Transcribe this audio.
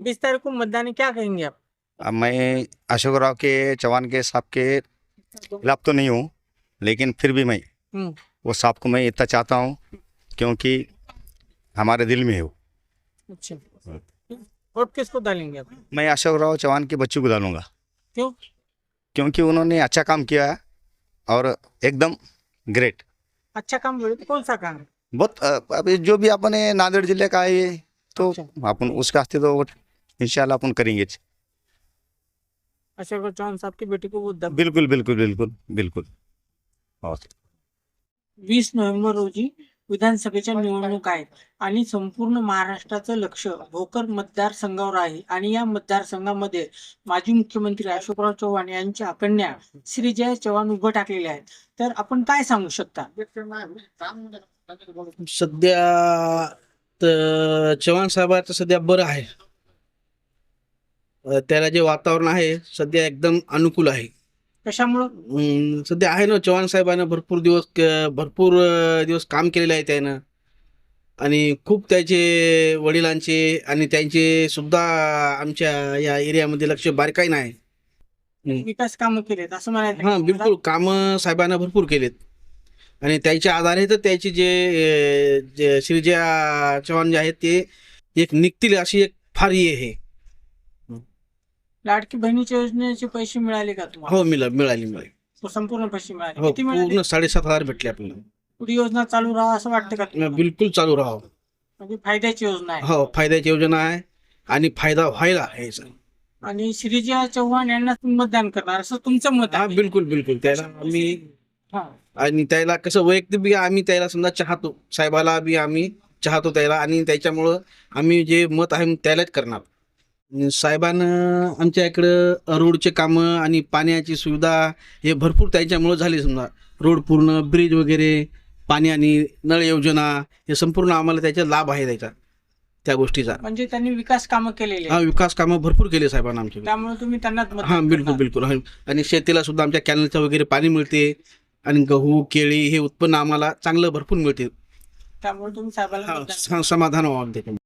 छब्बीस तारीख को मतदान क्या कहेंगे आप? अब मैं अशोक राव के चौहान के साहब के खिलाफ तो नहीं हूँ लेकिन फिर भी मैं हम्म, वो साहब को मैं इतना चाहता हूँ क्योंकि हमारे दिल में है वो। अच्छा। वोट किसको डालेंगे आप? मैं अशोक राव चौहान के बच्चों को डालूँगा। क्यों? क्योंकि उन्होंने अच्छा काम किया है और एकदम ग्रेट अच्छा काम तो कौन सा काम? बहुत अभी जो भी अपने नांदेड़ ज़िले का है ये तो अच्छा। अपन उसका अस्तित्व इंशाल्लाह अपन करेंगे. अशोक चौहान साहब की बेटी को दब बिल्कुल बिल्कुल बिल्कुल बिल्कुल. और वीस नोव्हेंबर रोजी विधानसभेच्या निवडणूक आहेत आणि संपूर्ण महाराष्ट्राचं लक्ष भोकर मतदारसंघावर आहे. आणि या मतदारसंघामध्ये माजी मुख्यमंत्री अशोकराव चव्हाण यांच्या कन्या श्रीजया चव्हाण उभं टाकलेले आहेत. तर आपण काय सांगू शकता? सध्या तर चव्हाण साहेबाचं सध्या बरं आहे. त्याला जे वातावरण आहे सध्या एकदम अनुकूल आहे. कशामुळं? अं, सध्या आहे ना चव्हाण साहेबांना भरपूर दिवस क- भरपूर अं, दिवस काम केलेलं आहे त्यानं. आणि खूप त्याचे वडिलांचे आणि त्यांचे सुद्धा आमच्या या एरियामध्ये लक्ष बारकाई नाही. विकास कामं केलेत असं म्हणायचं हां बिलकुल. कामं साहेबांना भरपूर केलेत. आणि त्याच्या आधारे तर त्याचे जे अं, जे श्रीजया चव्हाण जे आहेत ते एक निघतील अशी एक फार हे आहे. लाडकी बहिणीच्या योजनेचे पैसे मिळाले का तुम्हाला? हो मिळा मिळाली मिळाली. संपूर्ण पैसे मिळाले. हो किती मिळाले? पूर्ण साडेसात हजार भेटले आपल्याला. पुढे योजना चालू राहा असं वाटतं का तुम्हाला? बिलकुल चालू राहावं म्हणजे फायद्याची योजना आहे. हो फायद्याची योजना आहे आणि फायदा व्हायला आहे याचा. आणि श्रीजया चव्हाण यांना तुम्ही मतदान करणार असं तुमचं मत हा आहे. बिलकुल बिलकुल. त्याला आम्ही हा. आणि त्याला कसं वैयक्तिक बी आम्ही त्याला समजा चाहतो. साहेबाला बी आम्ही चाहतो त्याला आणि त्याच्यामुळं आम्ही जे मत आहे त्यालाच करणार. साहेबानं आमच्या इकडं रोडचे कामं आणि पाण्याची सुविधा हे भरपूर त्याच्यामुळं झाली समजा रोड पूर्ण ब्रिज वगैरे पाणी आणि नळ योजना हे संपूर्ण आम्हाला त्याचा लाभ आहे त्याचा त्या गोष्टीचा म्हणजे त्यांनी विकास कामं केलेली हा. विकास कामं भरपूर केले साहेबांना आमच्या त्यामुळे तुम्ही मतदान हा बिलकुल. बिलकुल. आणि शेतीला सुद्धा आमच्या कॅनलचं वगैरे पाणी मिळते आणि गहू केळी हे उत्पन्न आम्हाला चांगलं भरपूर मिळते त्यामुळे तुम्ही साहेबाला हा, मतदान स- समाधान व्हावं त्याच्यामुळे